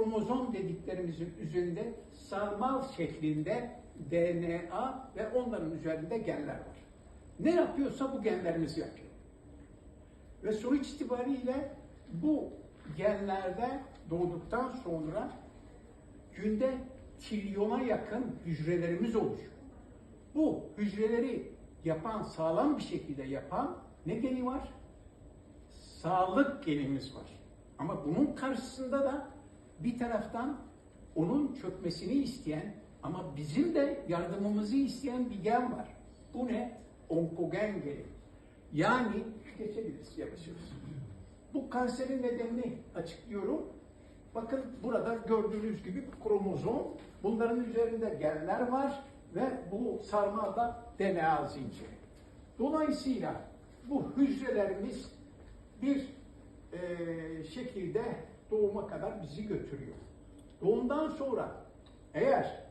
kromozom dediklerimizin üzerinde sarmal şeklinde DNA ve onların üzerinde genler var. Ne yapıyorsa bu genlerimiz yapıyor. Ve sonuç itibariyle bu genlerde doğduktan sonra günde trilyona yakın hücrelerimiz oluşuyor. Bu hücreleri yapan, sağlam bir şekilde yapan ne geni var? Sağlık genimiz var. Ama bunun karşısında da bir taraftan onun çökmesini isteyen ama bizim de yardımımızı isteyen bir gen var. Bu ne? Onkogen geni. Yani geçebiliriz yavaş. Bu kanserin nedenini açıklıyorum. Bakın burada gördüğünüz gibi kromozom. Bunların üzerinde genler var ve bu sarmalda DNA zinciri. Dolayısıyla bu hücrelerimiz bir eee, şekilde doğuma kadar bizi götürüyor. Doğumdan sonra eğer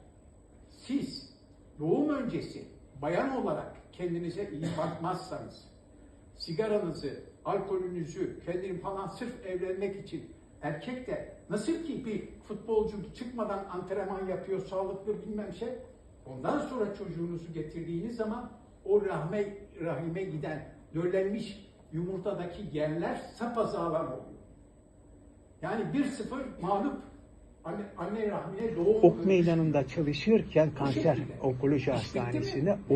siz doğum öncesi bayan olarak kendinize iyi bakmazsanız, sigaranızı, alkolünüzü, kendini falan sırf evlenmek için erkek de nasıl ki bir futbolcu çıkmadan antrenman yapıyor, sağlıklı bilmem şey, ondan sonra çocuğunuzu getirdiğiniz zaman o rahme, rahime giden döllenmiş yumurtadaki genler sapasağlam oluyor. Yani 1-0 mağlup. Anne, anne rahmine doğum Ok meydanında çalışırken kanser onkoloji hastanesinde o